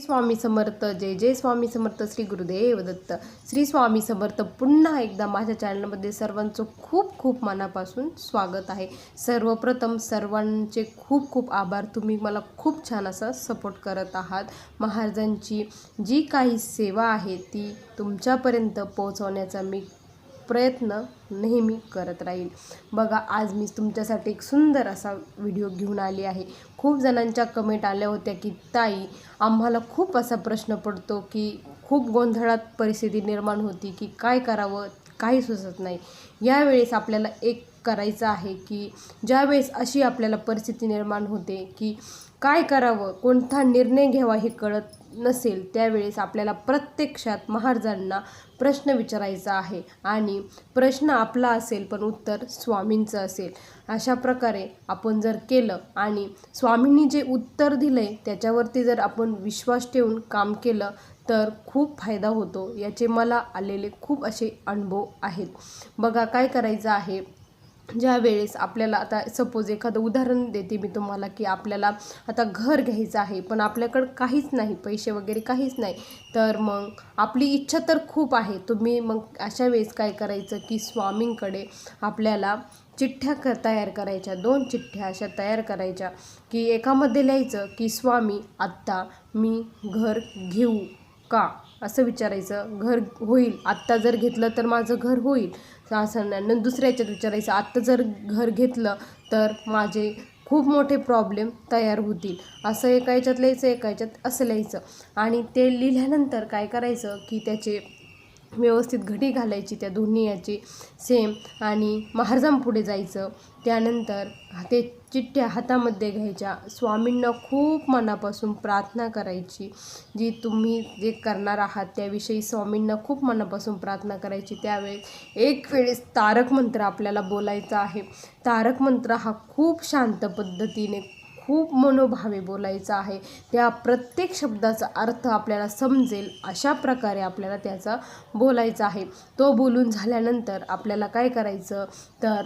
श्री स्वामी समर्थ जय जय स्वामी समर्थ श्री गुरुदेव दत्त श्री स्वामी समर्थ पुन्हा एकदा माझ्या चॅनलमध्ये सर्वांचं खूप खूप मनापासून स्वागत आहे. सर्वप्रथम सर्वांचे खूप खूप आभार. तुम्ही मला खूप छान असा सपोर्ट करत आहात. महाराजांची जी काही सेवा आहे ती तुमच्यापर्यंत पोहोचवण्याचा मी प्रयत्न नेहमी करत राहील. बघा आज मी तुमच्यासाठी एक सुंदर असा व्हिडिओ घेऊन आली आहे. खूप जणांच्या कमेंट आल्या होत्या की ताई आम्हाला खूप असा प्रश्न पडतो की खूप गोंधळात परिस्थिती निर्माण होती की काय करावं काही सुचत नाही. यावेळेस आपल्याला एक करायचं आहे की ज्यावेळेस अशी आपल्याला परिस्थिती निर्माण होते की काय करावं कोणता निर्णय घ्यावा हे कळत नसेल त्यावेळेस आपल्याला प्रत्यक्षात महाराजांना प्रश्न विचारायचा आहे आणि प्रश्न आपला असेल पण उत्तर स्वामींचं असेल. अशा प्रकारे आपण जर केलं आणि स्वामींनी जे उत्तर दिलं आहे त्याच्यावरती जर आपण विश्वास ठेवून काम केलं तर खूप फायदा होतो. याचे मला आलेले खूप असे अनुभव आहेत. बघा काय करायचं आहे? ज्या वेळेस आपल्याला आता सपोज एखादं उदाहरण देते मी तुम्हाला की आपल्याला आता घर घ्यायचं आहे पण आपल्याकडं काहीच नाही पैसे वगैरे काहीच नाही तर मग आपली इच्छा तर खूप आहे. तुम्ही मग अशा वेळेस काय करायचं की स्वामींकडे आपल्याला चिठ्ठ्या क तयार करायच्या दोन चिठ्ठ्या अशा तयार करायच्या की एकामध्ये लिहायचं की स्वामी आत्ता मी घर घेऊ का? असं विचारायचं घर होईल आत्ता जर घेतलं तर माझं घर होईल. असं नाही. दुसऱ्या याच्यात विचारायचं आत्ता जर घर घेतलं तर माझे खूप मोठे प्रॉब्लेम तयार होतील. असं एका याच्यात लिहायचं एका याच्यात असं लिहायचं. आणि ते लिहिल्यानंतर काय करायचं की त्याचे व्यवस्थित घडी घालायची त्या दोन्ही याची. सेम आणि महाराजांपुढे जायचं. त्यानंतर ते चिठ्ठ्या हातामध्ये घ्यायच्या. स्वामींना खूप मनापासून प्रार्थना करायची. जी तुम्ही जे करणार आहात त्याविषयी स्वामींना खूप मनापासून प्रार्थना करायची. त्यावेळेस एक वेळेस तारक मंत्र आपल्याला बोलायचा आहे. तारक मंत्र हा खूप शांत पद्धतीने खूप मनोभावे बोलायचं आहे. त्या प्रत्येक शब्दाचा अर्थ आपल्याला समजेल अशा प्रकारे आपल्याला त्याचा बोलायचा आहे. तो बोलून झाल्यानंतर आपल्याला काय करायचं? तर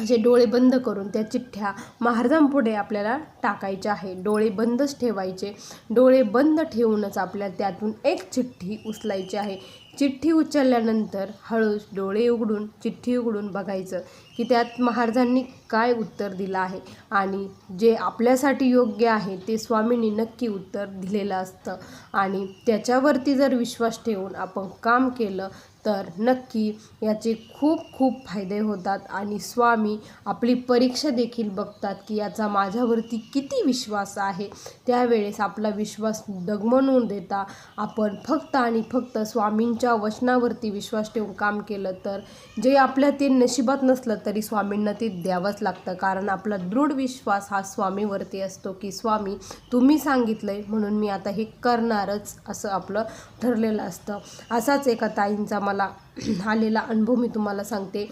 असे डोळे बंद करून त्या चिठ्ठ्या महाराजांपुढे आपल्याला टाकायच्या आहे. डोळे बंदच ठेवायचे. डोळे बंद ठेवूनच आपल्याला त्यातून एक चिठ्ठी उचलायची आहे. चिठ्ठी उचलल्यानंतर हळूच डोळे उघडून चिठ्ठी उघडून बघायचं की त्यात महाराजांनी काय उत्तर दिलं आहे आणि जे आपल्यासाठी योग्य आहे ते स्वामींनी नक्की उत्तर दिलेलं असतं. आणि त्याच्यावरती जर विश्वास ठेवून आपण काम केलं तर नक्की याचे खूप खूप फायदे होतात. आणि स्वामी आपली परीक्षा देखील बघतात की याचा माझ्यावरती किती विश्वास आहे. त्यावेळेस आपला विश्वास डगमणून देता. आपण फक्त आणि फक्त स्वामींच्या वचनावरती विश्वास ठेवून काम केलं तर जे आपल्या ते नशिबात नसलं तरी स्वामींना ते द्यावंच लागतं. कारण आपला दृढ विश्वास हा स्वामीवरती असतो की स्वामी तुम्ही सांगितलं आहे म्हणून मी आता हे करणारच असं आपलं ठरलेलं असतं. असाच एका ताईंचा मला आलेला अनुभव मी तुम्हाला सांगते.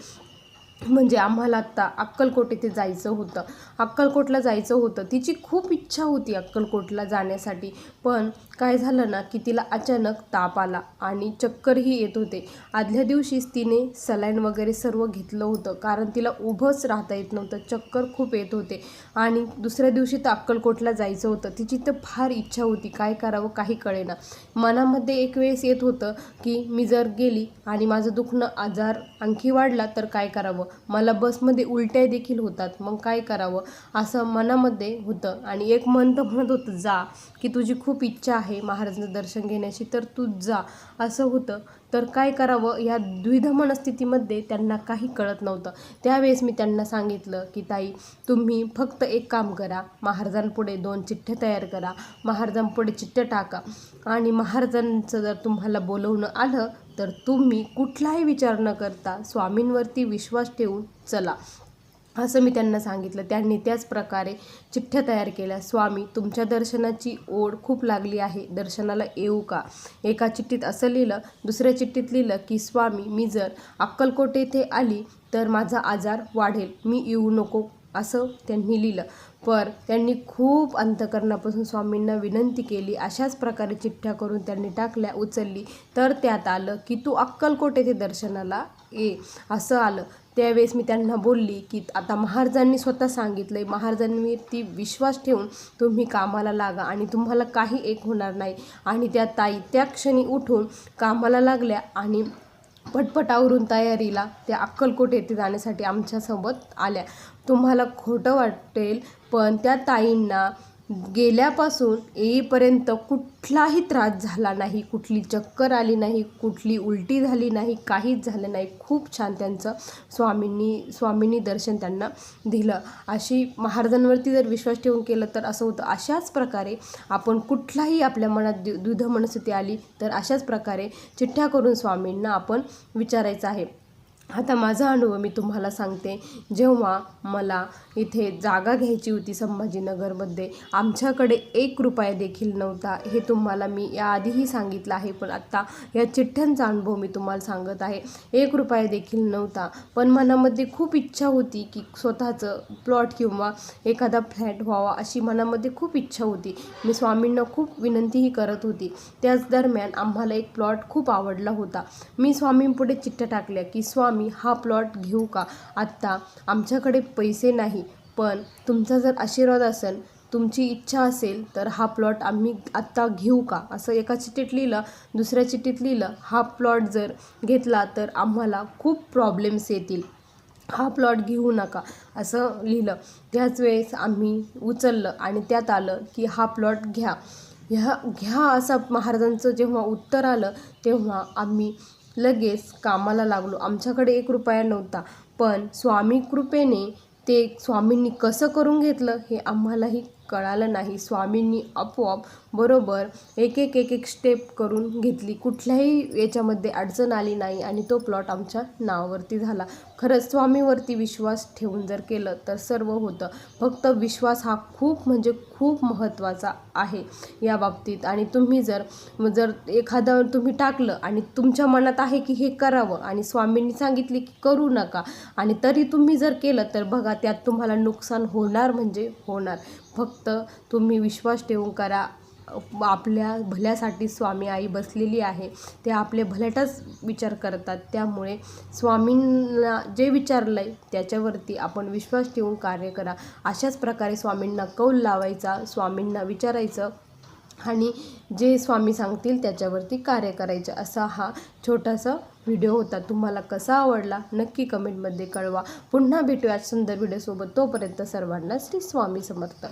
म्हणजे आम्हाला आत्ता अक्कलकोट येथे जायचं होतं. अक्कलकोटला जायचं होतं. तिची खूप इच्छा होती अक्कलकोटला जाण्यासाठी. पण काय झालं ना की तिला अचानक ताप आला आणि चक्करही येत होते. आदल्या दिवशीच तिने सलाईन वगैरे सर्व घेतलं होतं. कारण तिला उभंच राहता येत नव्हतं. चक्कर खूप येत होते. आणि दुसऱ्या दिवशी तर अक्कलकोटला जायचं होतं. तिची तर फार इच्छा होती. काय करावं काही कळेना. मनामध्ये एक वेळेस येत होतं की मी जर गेली आणि माझं दुखणं आजार आणखी वाढला तर काय करावं? मला बसमध्ये उलट्या देखील होतात. मग काय करावं? असं मनामध्ये होतं. आणि एक मन तर म्हणत होतं जा. की तुझी खूप इच्छा आहे महाराजांचं दर्शन घेण्याची तर तू जा. असं होतं. तर काय करावं? या द्विध मनस्थितीमध्ये त्यांना काही कळत नव्हतं. त्यावेळेस मी त्यांना सांगितलं की ताई तुम्ही फक्त एक काम करा. महाराजांपुढे दोन चिठ्ठे तयार करा. महाराजांपुढे चिठ्ठ्या टाका. आणि महाराजांचं जर तुम्हाला बोलवणं आलं तर तुम्ही कुठलाही विचार न करता स्वामींवरती विश्वास ठेवून चला. असं मी त्यांना सांगितलं. त्यांनी त्याच प्रकारे चिठ्ठ्या तयार केल्या. स्वामी तुमच्या दर्शनाची ओढ खूप लागली आहे. दर्शनाला येऊ का? एका चिठ्ठीत असं लिहिलं. दुसऱ्या चिठ्ठीत लिहिलं की स्वामी मी जर अक्कलकोट येथे आली तर माझा आजार वाढेल. मी येऊ नको. असं त्यांनी लिहिलं. पर त्यांनी खूप अंतकरणापासून स्वामींना विनंती केली. अशाच प्रकारे चिठ्ठ्या करून त्यांनी टाकल्या उचलली. तर त्यात आलं की तू अक्कलकोट येथे दर्शनाला ये असं आलं. त्यावेळेस मी त्यांना बोलली की आता महाराजांनी स्वतः सांगितलं आहे महाराजांवरती विश्वास ठेवून तुम्ही कामाला लागा आणि तुम्हाला काही एक होणार नाही. आणि त्या ताई त्या क्षणी उठून कामाला लागल्या आणि पटपट आवरून तयारीला त्या अक्कलकोट येथे जाण्यासाठी आमच्यासोबत आल्या. तुम्हाला खोटं वाटेल पण त्या ताईंना गेल्यापासून येईपर्यंत कुठलाही त्रास झाला नाही कुठली चक्कर आली नाही कुठली उलटी झाली नाही काहीच झालं नाही. खूप छान त्यांचं स्वामींनी स्वामींनी दर्शन त्यांना दिलं. अशी महाराजांवरती जर विश्वास ठेवून केलं तर असं होतं. अशाच प्रकारे आपण कुठलाही आपल्या मनात दु दुध मनस्थिती आली तर अशाच प्रकारे चिठ्ठ्या करून स्वामींना आपण विचारायचं आहे. आता माझा अनुभव मी तुम्हाला सांगते. जेव्हा मला इथे जागा घ्यायची होती संभाजीनगरमध्ये आमच्याकडे एक रुपया देखील नव्हता. हे तुम्हाला मी याआधीही सांगितलं आहे पण आत्ता या चिठ्ठ्यांचा अनुभव मी तुम्हाला सांगत आहे. एक रुपया देखील नव्हता. पण मनामध्ये खूप इच्छा होती की स्वतःचं प्लॉट किंवा एखादा फ्लॅट व्हावा अशी मनामध्ये खूप इच्छा होती. मी स्वामींना खूप विनंतीही करत होती. त्याच दरम्यान आम्हाला एक प्लॉट खूप आवडला होता. मी स्वामींपुढे चिठ्ठ्या टाकल्या की स्वामी आम्ही हा प्लॉट घेऊ का? आत्ता आमच्याकडे पैसे नाही पण तुमचा जर आशीर्वाद असेल तुमची इच्छा असेल तर हा प्लॉट आम्ही आत्ता घेऊ का? असं एका चिठ्ठीत लिहिलं दुसऱ्या चिठ्ठीत लिहिलं हा प्लॉट जर घेतला तर आम्हाला खूप प्रॉब्लेम्स येतील. हा प्लॉट घेऊ नका असं लिहिलं. त्याच वेळेस आम्ही उचललं आणि त्यात आलं की हा प्लॉट घ्या. ह्या घ्या असं महाराजांचं जेव्हा उत्तर आलं तेव्हा आम्ही लगेच कामाला लागलो. आमच्याकडे एक रुपया नव्हता. पण स्वामी कृपेने ते स्वामींनी कसं करून घेतलं हे आम्हालाही कळालं नाही. स्वामींनी आपोआप बरोबर एक एक एक एक स्टेप करून घेतली. कुठल्याही याच्यामध्ये अडचण आली नाही आणि तो प्लॉट आमच्या नावावरती झाला. खरंच स्वामीवरती विश्वास ठेवून जर केलं तर सर्व होतं. फक्त विश्वास हा खूप म्हणजे खूप महत्त्वाचा आहे या बाबतीत. आणि तुम्ही जर जर एखादं तुम्ही टाकलं आणि तुमच्या मनात आहे की हे करावं आणि स्वामींनी सांगितले की करू नका आणि तरी तुम्ही जर केलं तर बघा त्यात तुम्हाला नुकसान होणार म्हणजे होणार. फक्त तुम्ही विश्वास ठेवून करा आपल्या भल्यासाठी स्वामी आई बसलेली आहे ते आपले भल्याटाच विचार करतात. त्यामुळे स्वामींना जे विचारलं आहे त्याच्यावरती आपण विश्वास ठेवून कार्य करा. अशाच प्रकारे स्वामींना कौल लावायचा स्वामींना विचारायचं आणि जे स्वामी सांगतील त्याच्यावरती कार्य करायचं. असा हा छोटासा व्हिडिओ होता. तुम्हाला कसा आवडला नक्की कमेंटमध्ये कळवा. पुन्हा भेटूया सुंदर व्हिडिओसोबत तोपर्यंत सर्वांना श्री स्वामी समर्थ.